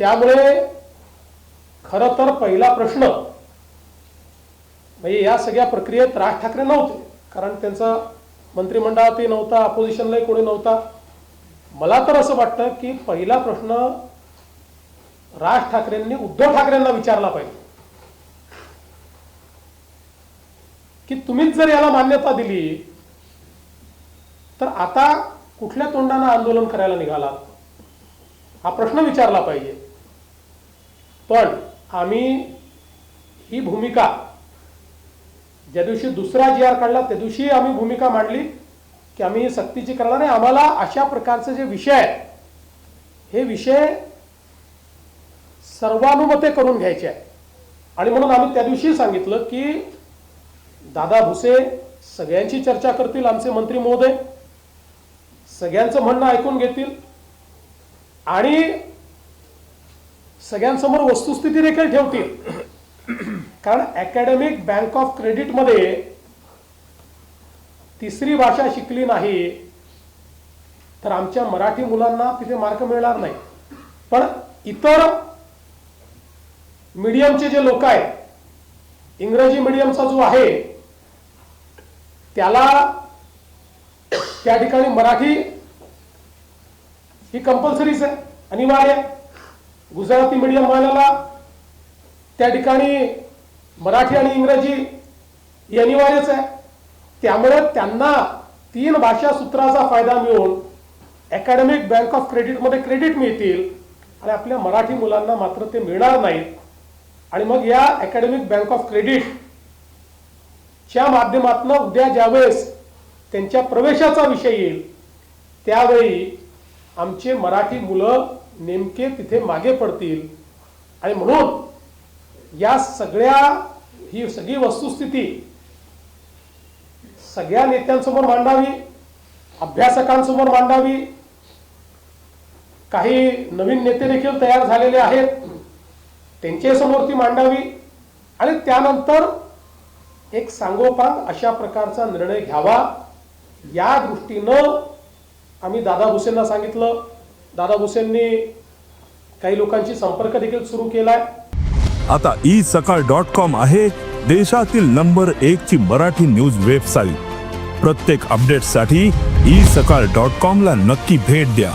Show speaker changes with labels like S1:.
S1: त्यामुळे खरं तर पहिला प्रश्न म्हणजे या सगळ्या प्रक्रियेत राज ठाकरे नव्हते कारण त्यांचा मंत्रिमंडळातही नव्हता अपोजिशनलाही कोणी नव्हता. मला तर असं वाटतं की पहिला प्रश्न राज ठाकरेंनी उद्धव ठाकरेंना विचारला पाहिजे. की तुम्हीच जर याला मान्यता दिली तर आता कुठल्या तोंडानं आंदोलन करायला निघाला हा प्रश्न विचारला पाहिजे. पण आम्ही ही भूमिका ज्या दिवशी दुसरा जी आर काढला त्या दिवशी आम्ही भूमिका मांडली की आम्ही सक्तीची करणार नाही आम्हाला अशा प्रकारचे जे विषय आहेत हे विषय सर्वानुमते करून घ्यायचे आहे आणि म्हणून आम्ही त्या दिवशी सांगितलं की दादा भुसे सगळ्यांची चर्चा करतील आमचे मंत्री महोदय. सगळ्यांचं म्हणणं ऐकून घेतील. आणि सगळ्यांसमोर वस्तुस्थिती देखील ठेवतील. कारण अकॅडमिक बँक ऑफ क्रेडिटमध्ये तिसरी भाषा शिकली नाही तर आमच्या मराठी मुलांना तिथे मार्क मिळणार नाही. पण इतर मीडियमचे जे लोक आहेत इंग्रजी मीडियमचा जो आहे त्याला त्या ठिकाणी मराठी ही कंपल्सरीच आहे अनिवार्य आहे. गुजराती मीडियम वाल्याला त्या ठिकाणी मराठी आणि इंग्रजी ही अनिवार्यच आहे. त्यामुळे त्यांना तीन भाषा सूत्राचा फायदा मिळून अकॅडमिक बँक ऑफ क्रेडिटमध्ये क्रेडिट मिळतील आणि आपल्या मराठी मुलांना मात्र ते मिळणार नाहीत. आणि मग या अकॅडमिक बँक ऑफ क्रेडिट च्या माध्यमातून उद्या ज्यावेळेस त्यांच्या प्रवेशाचा विषय येईल त्यावेळी आमचे मराठी मुलं नेमके तिथे मागे पडतील. आणि म्हणून या सगळ्या ही सगळी वस्तुस्थिती सगळ्या नेत्यांसमोर मांडावी अभ्यासकांसमोर मांडावी. काही नवीन नेते देखील तयार झालेले आहेत. त्यांच्यासमोर ती मांडावी. आणि त्यानंतर एक सांगोपांग अशा प्रकारचा निर्णय घ्यावा. या दृष्टीनं आम्ही दादा भुसेंना सांगितलं दादा भुसेंनी काही लोकांशी संपर्क देखील सुरू केलाय.
S2: आता ई सकाळ डॉट कॉम आहे देशातील नंबर एक ची मराठी न्यूज वेबसाईट प्रत्येक अपडेटसाठी ई सकाळ डॉट कॉम ला नक्की भेट द्या.